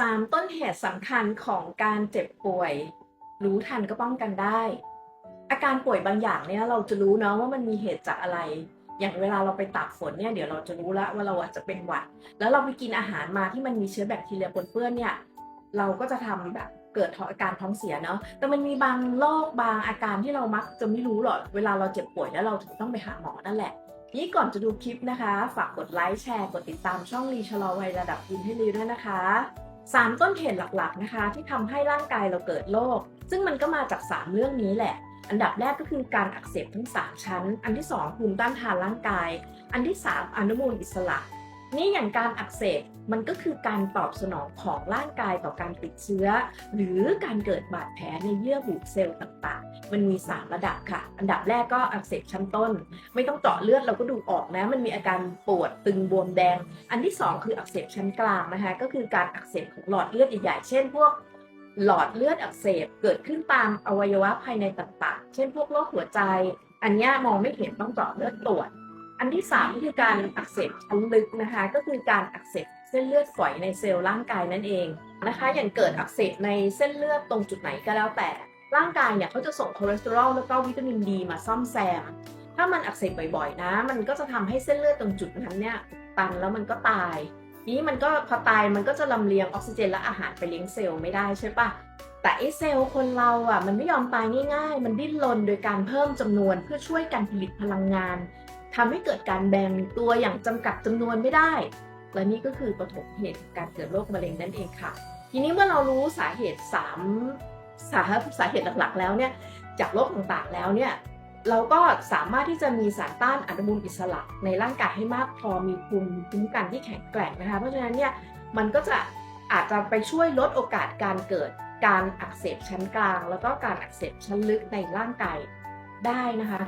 3 ต้นเหตุสำคัญของการเจ็บป่วย รู้ทันก็ป้องกันได้ อาการป่วยบางอย่างเนี่ยเราจะรู้เนาะว่ามันมีเหตุจากอะไร อย่างเวลาเราไปตากฝนเนี่ยเดี๋ยวเราจะรู้แล้วว่าเราอาจจะเป็นหวัด แล้วเราไปกินอาหารมาที่มันมีเชื้อแบคทีเรียปนเปื้อนเนี่ยเราก็จะทำแบบเกิดองอาการท้องเสียเนาะ แต่มันมีบางโรคบางอาการที่เรามักจะไม่รู้หรอก เวลาเราเจ็บป่วยแล้วเราถึงต้องไปหาหมอนั่นแหละ นี่ก่อนจะดูคลิปนะคะ ฝากกดไลค์แชร์ กดติดตามช่องรีชะลอวัยระดับยินให้รีด้วยนะคะ 3 ต้นเหตุหลักๆนะคะ ที่ทำให้ร่างกายเราเกิดโรคซึ่งมันก็มาจาก 3 เรื่องนี้แหละ อันดับแรกก็คือการอักเสบทั้ง 3 ชั้น อันที่ 2 ภูมิต้านทานร่างกาย อันที่ 3 อนุมูลอิสระ นี่อย่างการอักเสบมันก็คือการตอบสนองของร่างกายต่อการติดเชื้อ หรือการเกิดบาดแผลในเยื่อบุเซลล์ต่างๆ มันมี 3 ระดับค่ะ อันดับแรกก็อักเสบชั้นต้น ไม่ต้องเจาะเลือดเราก็ดูออกนะ มันมีอาการปวดตึงบวมแดง อันที่ 2 คืออักเสบชั้นกลางนะคะ ก็คือการอักเสบของหลอดเลือดใหญ่ๆ เช่นพวกหลอดเลือดอักเสบเกิดขึ้นตามอวัยวะภายในต่างๆ เช่นพวกโรคหัวใจ อันนี้มองไม่เห็นต้องเจาะเลือดตรวจ อันที่3ก็คือการอักเสบชั้นลึกนะคะ ก็คือการอักเสบเส้นเลือดฝอยในเซลล์ร่างกายนั่นเองนะคะ อย่างเกิดอักเสบในเส้นเลือดตรงจุดไหนก็แล้วแต่ ร่างกายเนี่ยเขาจะส่งคอเลสเตอรอลแล้วก็วิตามินดีมาซ่อมแซม ถ้ามันอักเสบบ่อยๆนะ มันก็จะทำให้เส้นเลือดตรงจุดนั้นเนี่ยตันแล้วมันก็ตาย นี้มันก็พอตายมันก็จะลำเลียงออกซิเจนและอาหารไปเลี้ยงเซลล์ไม่ได้ใช่ปะแต่ไอเซลล์คนเราอะมันไม่ยอมตายง่ายๆ มันดิ้นรนโดยการเพิ่มจำนวนเพื่อช่วยกันผลิตพลังงานทำให้เกิดการแบ่งตัวอย่างจำกัดจำนวนไม่ได้ และนี่ก็คือปฐมเหตุการเกิดโรคมะเร็งนั่นเองค่ะ ทีนี้เมื่อเรารู้สาเหตุ 3 สาสาเหตุหลักๆ แล้วเนี่ยจากโรคต่างๆแล้วเนี่ยเราก็สามารถที่จะมีสารต้านอนุมูลอิสระในร่างกายให้มากพอมีภูมิคุ้มกันที่แข็งแกร่งนะคะ เพราะฉะนั้นเนี่ยมันก็จะอาจจะไปช่วยลดโอกาสการเกิดการอักเสบชั้นกลาง แล้วก็การอักเสบชั้นลึกในร่างกายได้นะคะ